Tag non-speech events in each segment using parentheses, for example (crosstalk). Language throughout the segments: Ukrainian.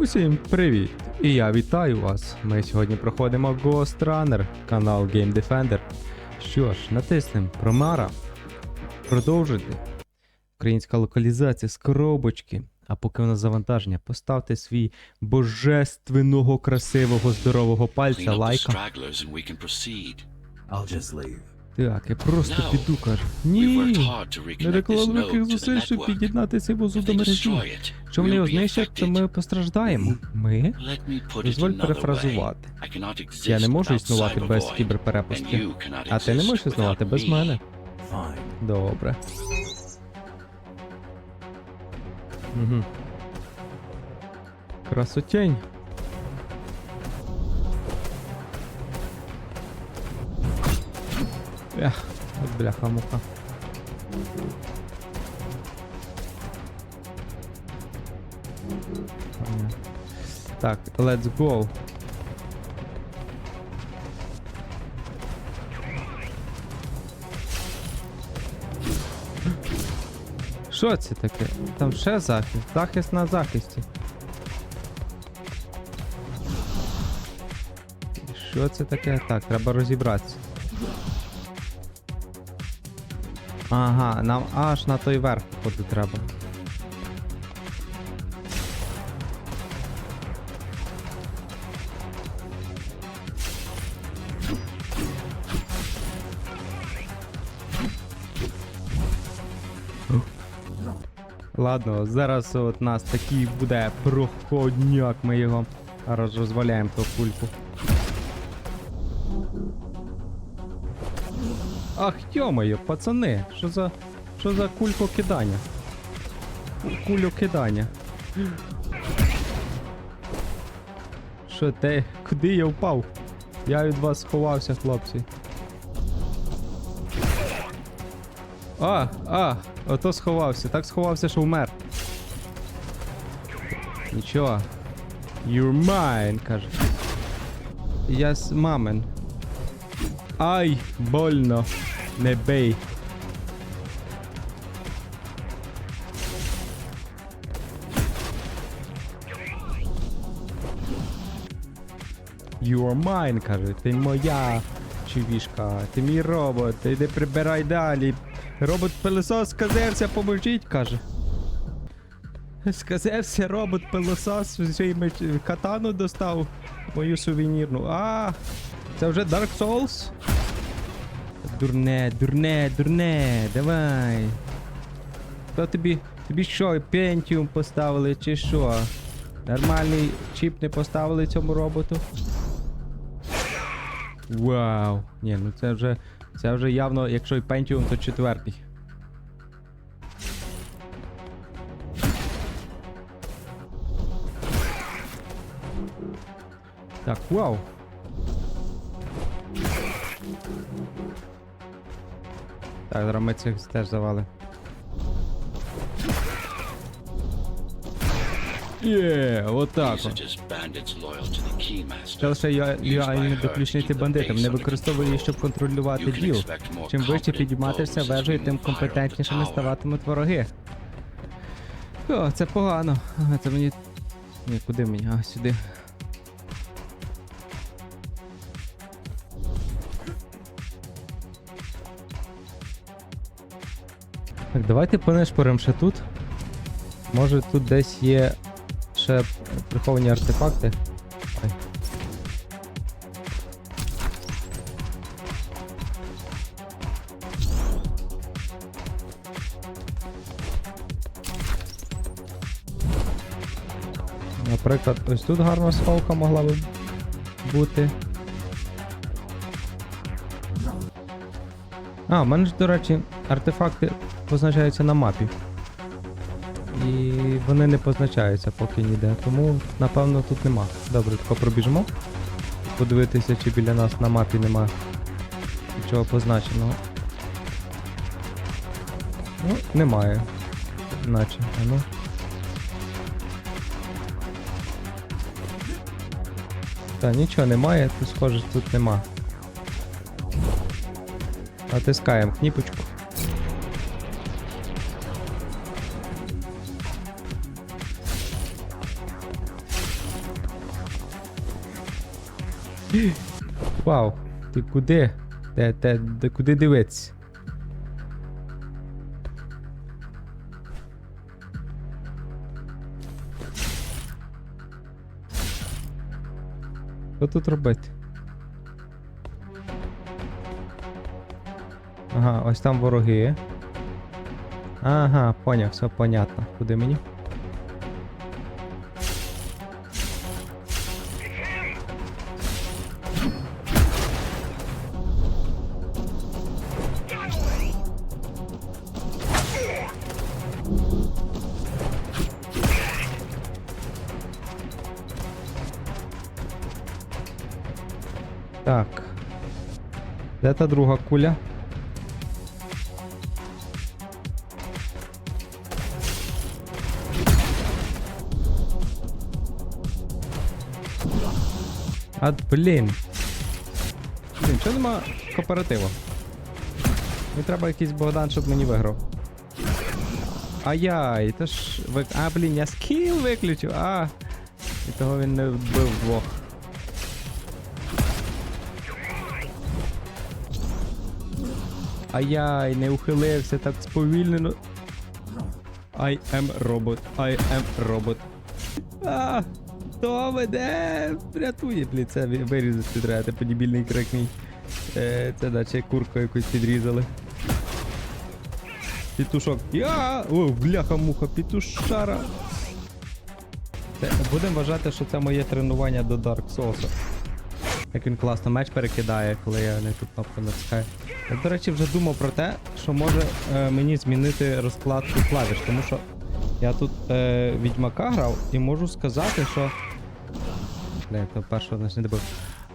Усім привіт! І я вітаю вас. Ми сьогодні проходимо Ghost Runner, канал Game Defender. Що ж, натиснемо Промара. Продовжуйте. Українська локалізація з коробочки. А поки у нас завантаження, поставте свій божественного, красивого, здорового пальця лайка. I'll just leave. Так, я просто піду, кажу. Ні! Не to the зусиль, щоб під'єднати цей вузол до мережі. Якщо вони його знищать, то ми постраждаємо. Ми? Дозволь перефразувати. Я не можу існувати без кіберперепустки. А ти не можеш існувати без мене. Добре. Угу. Красотень. Ех, от бляха-муха. Так, let's go. Що це таке? Там ще захист. Захист на захисті. Що це таке? Так, треба розібратися. Ага, нам аж на той верх походу треба. Ладно, зараз от нас такий буде проходняк, ми його розваляємо ту кульку. Ах, йо-моє, пацани, що за. Що за кулько кидання? Кулю кидання. Що те? Куди я впав? Я від вас сховався, хлопці. А, а, ото сховався. Так сховався, що вмер. Нічого. You're mine, каже. Я с мамин. Ай, больно. Не бей. You are mine, каже, ти моя чувішка, ти мій робот, ти йди прибирай далі. Робот пилосос сказався, поможіть, каже. Сказався робот пилосос, катану достав мою сувенірну. А, це вже Dark Souls? Дурне, дурне, дурне, давай. Хто тобі, тобі що, Pentium поставили чи що? Нормальний чіп не поставили цьому роботу? Вау. Ні, ну це вже. Це вже явно, якщо і Pentium, то четвертий. Так, вау. Так, зараз ми цих теж завали. Є, отак. Це лише я Used by лояльні her до to ключниці keep the бандитам. Не under використовує її, щоб контролювати діл. Чим вище підійматися вежею, тим компетентнішими ставатимуть вороги. О, це погано. Це мені. Ні, куди мені? А, сюди. Так, давайте понишпоримо ще тут. Може тут десь є ще приховані артефакти. Ай. Наприклад, ось тут гарна сховка могла би бути. А, в мене ж, до речі, артефакти позначаються на мапі. І вони не позначаються поки ніде. Тому, напевно, тут нема. Добре, тако пробіжимо. Подивитися, чи біля нас на мапі нема нічого позначеного. Ну, немає. Наче, а ну. Та нічого немає, то схоже тут нема. Натискаємо кніпочку. Вау, ти куди? Те, те, да куди дивитися? Що тут робити? Ага, ось там вороги. Ага, поняв, все понятно. Куди мені? Так. Де та друга куля? А, блін. Блін, чого нема кооперативу? Мені треба якийсь Богдан, щоб мені виграв. Ай-яй, то ж. Ви... А, блін, я скіл виключив. А. І того він не вбив двох. Ай-яй, не ухилився так сповільнено. I am robot, I am robot. А, хто мене рятує, блін, це вирізати треба, типу дебільний крик мій. Е, це наче курку якусь підрізали. Пітушок. Я! О, бляха-муха, пітушара. Будемо вважати, що це моє тренування до Dark Souls. Як він класно меч перекидає, коли я не ту кнопку натискаю. Я, до речі, вже думав про те, що може е, мені змінити розкладку клавіш, тому що я тут е, відьмака грав і можу сказати, що. Бля, то першого не добив.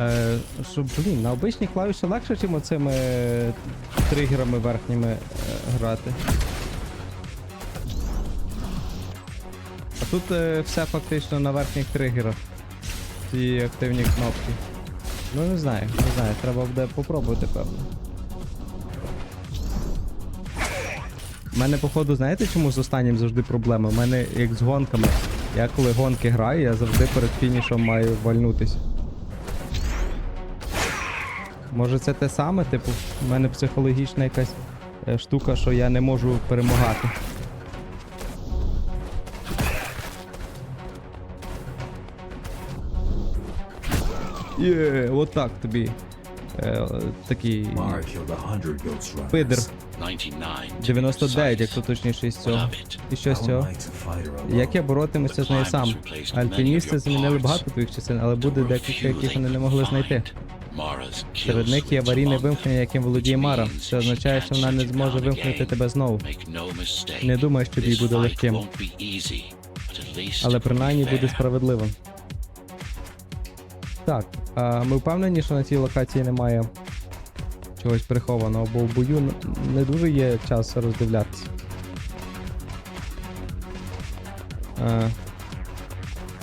Е, що, блін, на обичній клавіші легше, ніж оцими е, тригерами верхніми е, грати. А тут все фактично на верхніх тригерах. Ці активні кнопки. Ну не знаю, не знаю, треба буде попробувати, певно. У мене, походу, знаєте, чому з останнім завжди проблема? У мене як з гонками. Я коли гонки граю, я завжди перед фінішом маю вальнутись. Може це те саме, типу, в мене психологічна якась е, штука, що я не можу перемагати. Є, отак тобі. Е, такий пидер. 99. 99, якщо точніше із цього. І що з цього? Як я боротимуся з нею сам? Альпіністи змінили багато твоїх частин, але буде декілька, яких вони не могли знайти. Серед них є аварійне вимкнення, яким володіє Мара. Це означає, що вона не зможе вимкнути тебе знову. Не думай, що бій буде легким. Але принаймні буде справедливим. Так, ми впевнені, що на цій локації немає чогось прихованого, бо в бою не дуже є час роздивлятися. А,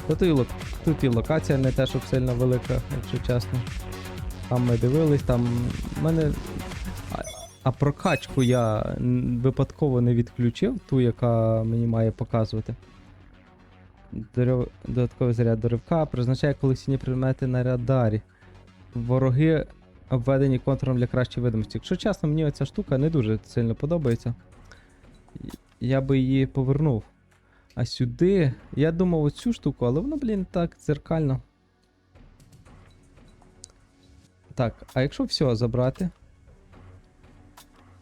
тут, і лок... тут і локація не те, щоб сильно велика, якщо чесно. Там ми дивились, там в мене. А, а прокачку я випадково не відключив, ту, яка мені має показувати. Дорив... Додатковий заряд до ривка призначає колекційні предмети на радарі. Вороги обведені контуром для кращої видимості. Якщо чесно, мені оця штука не дуже сильно подобається. Я би її повернув. А сюди. Я думав оцю штуку, але воно, блін, так дзеркально. Так, а якщо все забрати?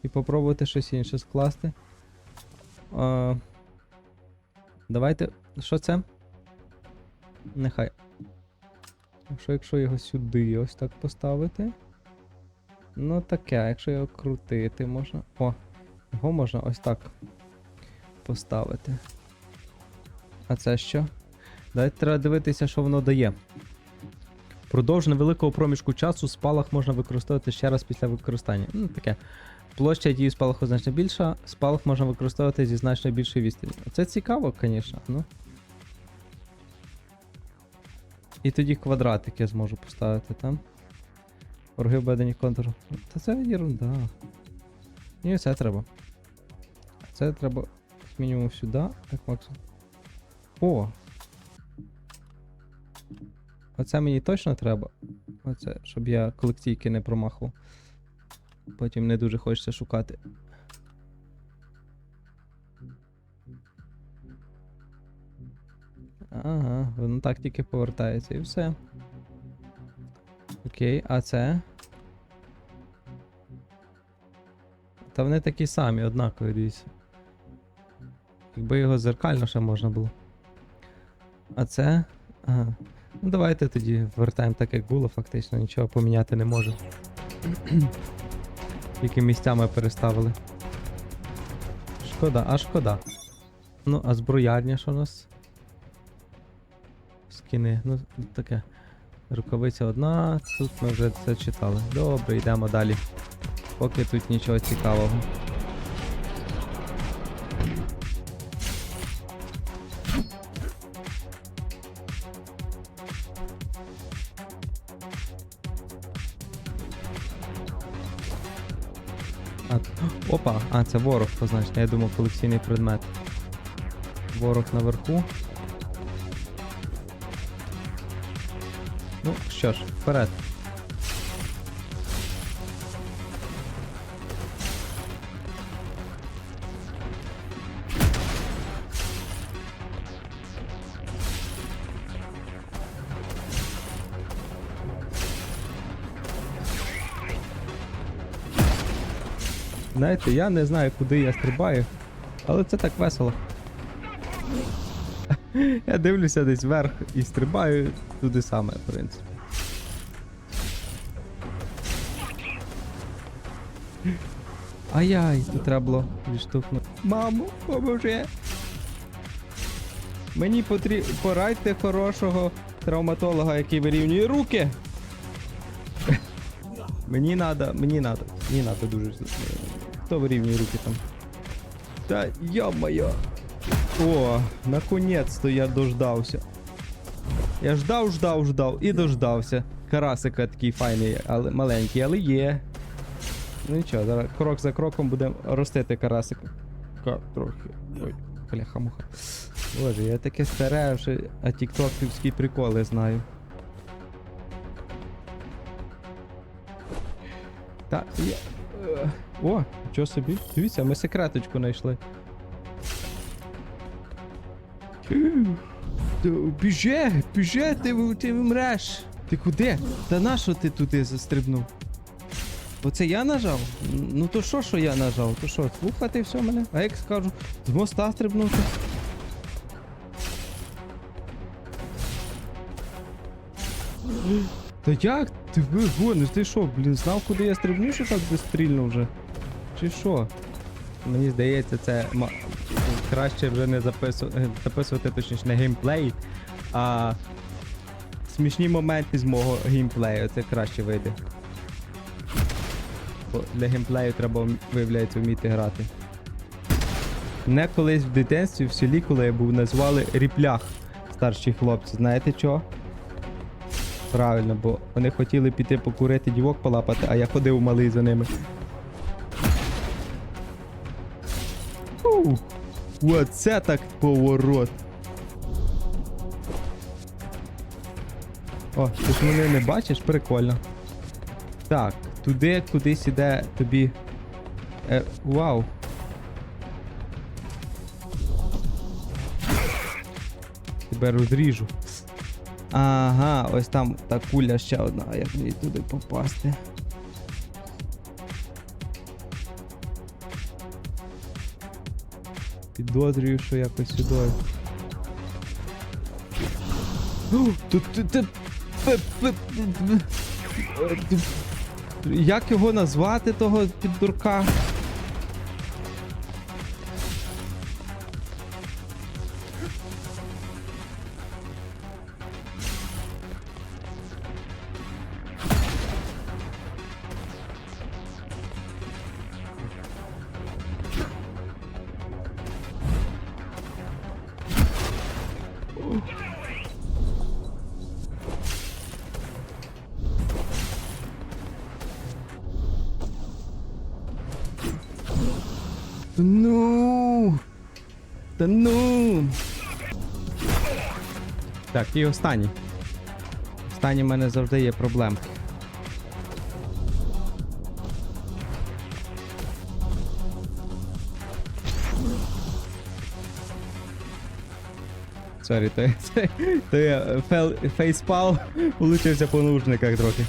І попробувати щось інше скласти. А, давайте. Що це? Нехай. Якщо, якщо його сюди ось так поставити. Ну таке, якщо його крутити можна. О, його можна ось так поставити. А це що? Давайте треба дивитися, що воно дає. Продовж невеликого проміжку часу спалах можна використовувати ще раз після використання. Ну, таке. Площа дії спалаху значно більша, спалах можна використовувати зі значно більшої відстані. Це цікаво, звісно. Ну. І тоді квадратик я зможу поставити там. Вороги введені контур. Та це ерунда. Ні, це треба. Це треба як мінімум сюди, як максимум. О! Оце мені точно треба. Оце, щоб я колекційки не промахував. Потім не дуже хочеться шукати. Ага, воно так тільки повертається і все. Окей, а це? Та вони такі самі, однакові, дивіться. Якби його зеркально ще можна було. А це. Ага. Ну давайте тоді вертаємо так, як було, фактично нічого поміняти не можу. (clears throat) Тільки місцями переставили. Шкода, а шкода. Ну, а зброярня що у нас? Скіни, ну таке. Рукавиця одна, тут ми вже це читали. Добре, йдемо далі. Поки тут нічого цікавого. А, опа, а, це ворог позначено. Я думав колекційний предмет. Ворог наверху. Що ж, вперед. Знаєте, я не знаю, куди я стрибаю, але це так весело. (laughs) Я дивлюся десь вверх і стрибаю туди саме, в принципі. Ай-яй, тут треба було відштовхнути. Мамо, поможи! Мені потрібно порадьте хорошого травматолога, який вирівнює руки. (laughs) Мені надо, мені надо, мені надо дуже. Хто вирівнює руки там? Та йо-моє. О, наконець-то я дождався. Я ждав, ждав, ждав і дождався. Карасика такий файний, але маленький, але є. Ну нічого, зараз крок за кроком будемо ростити карасика. Ка, трохи. Ой, бляха-муха. Боже, я таке старе, що а тіктоківські приколи знаю. Та я. е, О, що собі? Дивіться, ми секреточку знайшли. Біже, біже, ти, ти вмреш. Ти куди? Та на що ти туди застрибнув? Оце я нажав? Ну то що, що я нажав? То що, слухати все мене? А як скажу, з моста стрибнути? Та як? Ти ви гониш, ти що, блін, знав, куди я стрибну, що так безстрільно вже? Чи що? Мені здається, це краще вже не записувати, записувати точніше не геймплей, а смішні моменти з мого геймплею. Це краще вийде. Бо для геймплею треба, виявляється, вміти грати. Мене колись в дитинстві в селі, коли я був, назвали ріплях старші хлопці. Знаєте чого? Правильно, бо вони хотіли піти покурити дівок полапати, а я ходив малий за ними. Фу. Оце так поворот. О, ти ж мене не бачиш? Прикольно. Так, туди кудись іде тобі. Е, вау. Тебе розріжу. Ага, ось там та куля ще одна, як мені туди попасти. Підозрюю, що якось сюди. (gasps) Тут, Як його назвати, того піддурка? Та ну. Та ну. Так, і останній. Останній в мене завжди є проблемки. Сорі, то я (laughs) фейспал (laughs) улучився по нужниках трохи.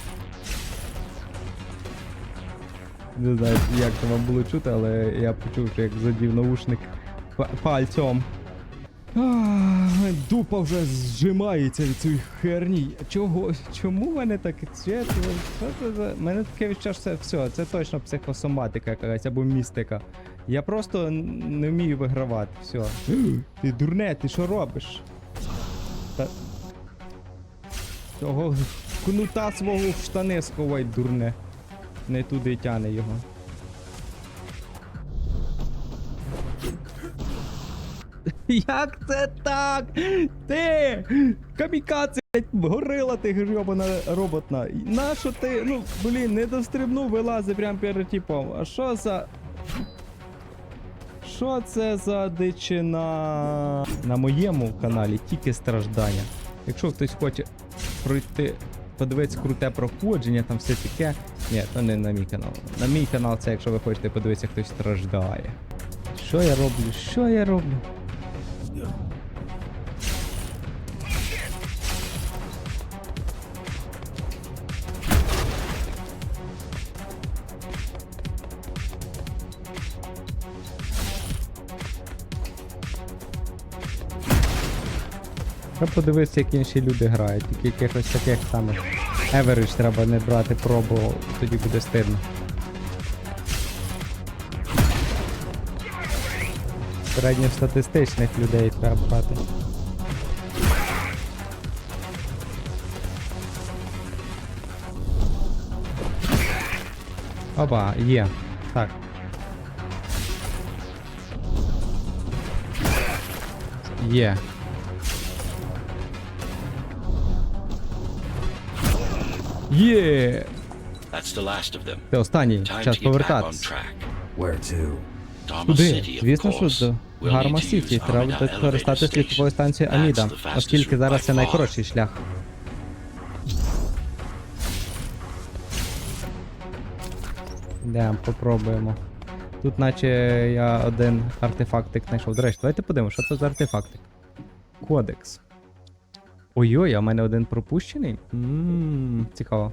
Не знаю, як це вам було чути, але я почув, що як задів наушник па- пальцем. Дупа вже зжимається від цієї херні. Чого? Чому в мене так це за. У мене таке відчуття, що це все, це точно психосоматика якась або містика. Я просто не вмію вигравати. Все. Ти дурне, ти що робиш? Та... Того кнута свого в штани сховай, дурне. Не туди тяне його. Як це так? Ти! Камікадзе, блядь, горила ти грьобана роботна. Нащо ти, ну, блін, не дострибнув, вилази прямо перед типом. А що за. Що це за дичина? На моєму каналі тільки страждання. Якщо хтось хоче пройти, подивитися круте проходження, там все таке. Ні, то не на мій канал. На мій канал це якщо ви хочете подивитися, хтось страждає. Що я роблю? Що я роблю? Треба подивитися, як інші люди грають. Тільки якихось таких самих average треба не брати пробу, тоді буде стидно. Середньостатистичних людей треба брати. Опа, є. Так. Є. Є! Це останній. Час повертатися. Куди? Звісно, що до Гарма Сіті. Треба буде користатися літовою станцією Аміда, оскільки зараз це найкоротший шлях. Йдемо, попробуємо. Тут наче я один артефактик знайшов. До речі, давайте подивимося, що це за артефактик. Кодекс. Ой-ой, а в мене один пропущений. Ммм, цікаво.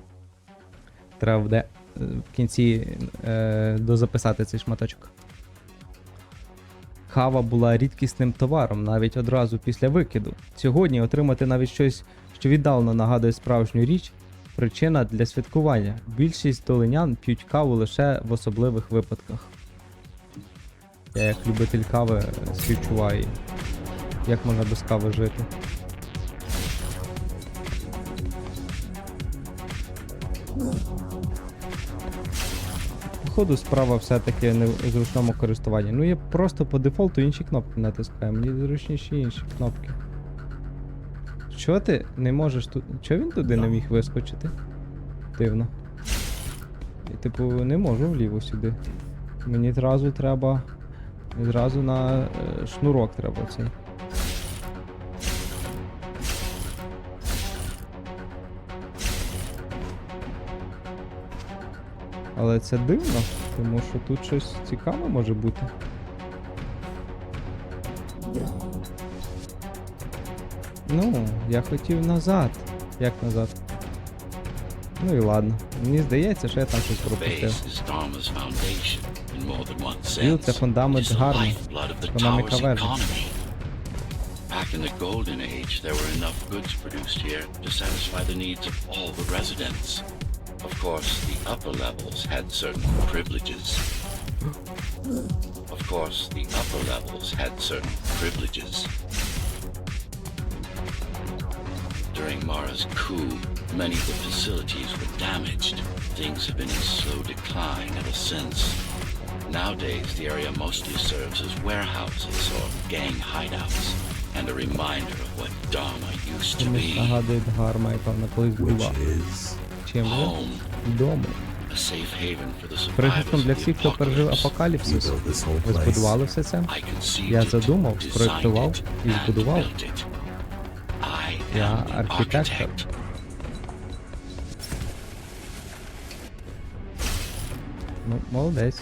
Треба буде е, в кінці е, дозаписати цей шматочок. Кава була рідкісним товаром навіть одразу після викиду. Сьогодні отримати навіть щось, що віддалено нагадує справжню річ, причина для святкування. Більшість долинян п'ють каву лише в особливих випадках. Я як любитель кави співчуваю. Як можна без кави жити? Походу, справа все-таки не в зручному користуванні. Ну я просто по дефолту інші кнопки натискаю. Мені зручніші інші кнопки. Що ти не можеш тут. Чого він туди не міг вискочити? Дивно. І, типу, не можу вліво сюди. Мені зразу треба. Зразу на е, шнурок треба цей. Але це дивно, тому що тут щось цікаве може бути. Ну, я хотів назад. Як назад? Ну і ладно. Мені здається, що я там щось пропустив. Стіл це фундамент гарний. Економіка вежі. economy. Back in the golden age, there were enough goods produced here to satisfy the needs of all the residents. course, the upper levels had certain privileges. Of course, the upper levels had certain privileges. During Mara's coup, many of the facilities were damaged. Things have been in slow decline ever since. Nowadays, the area mostly serves as warehouses or gang hideouts, and a reminder of what Dharma used to be. Which is home Дому. Прихистком для всіх, хто пережив апокаліпсис. Ви збудували все це? Я задумав, спроектував і збудував. Я архітектор. Ну, молодець.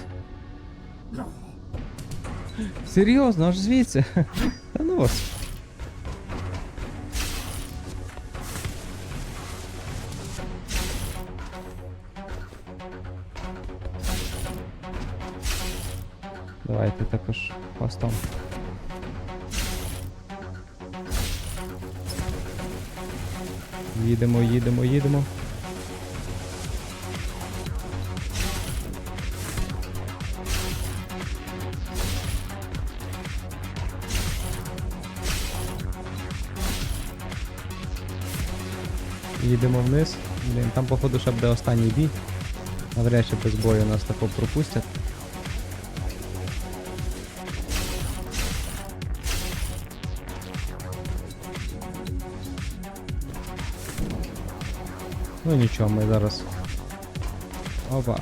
Серйозно, аж звідси. (laughs) Та ну вас. Давайте також хвостом. Їдемо, їдемо, їдемо. Їдемо вниз. Там походу ще буде останній бій. Навряд чи без бою нас тако пропустять. Ну нічого, ми зараз. Опа.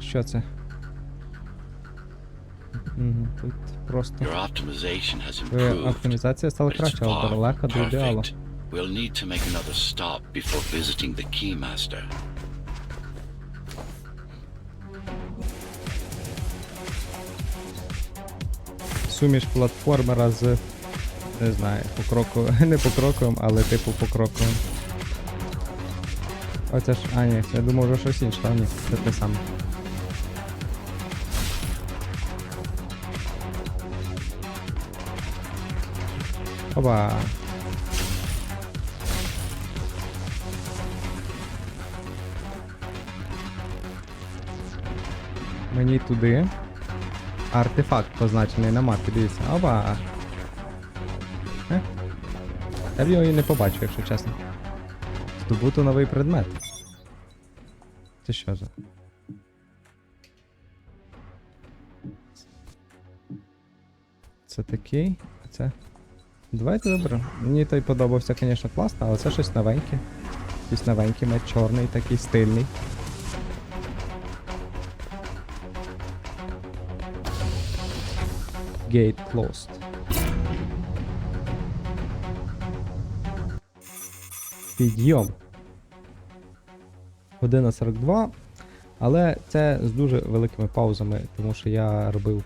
Що це? Угу, тут просто. Твоя оптимізація стала краще, але from до ідеалу. We'll need to make another stop before visiting the Keymaster. Суміш платформера з. Не знаю, покроковим. (laughs) Не покроковим, але типу покроковим. Оце ж. А, ні, я думав, вже щось інше, а ні, це те саме. Опа. Мені туди. Артефакт позначений на мапі, дивіться. Опа. Е? Я б його і не побачив, якщо чесно. Здобуто новий предмет. Це що за? Це такий, а це. Давайте виберемо. Мені той подобався, звісно, класно, але це щось новеньке. Якийсь новенький меч, чорний, такий стильний. Gate closed. Підйом. Година 42. Але це з дуже великими паузами, тому що я робив.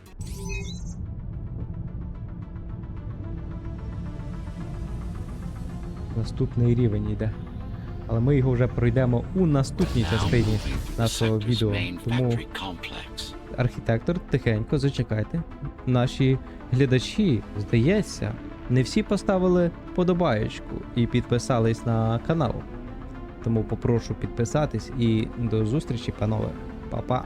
Наступний рівень йде. Але ми його вже пройдемо у наступній частині нашого відео. Тому архітектор, тихенько зачекайте. Наші глядачі, здається, не всі поставили подобаєчку і підписались на канал. Тому попрошу підписатись і до зустрічі, панове. Па-па.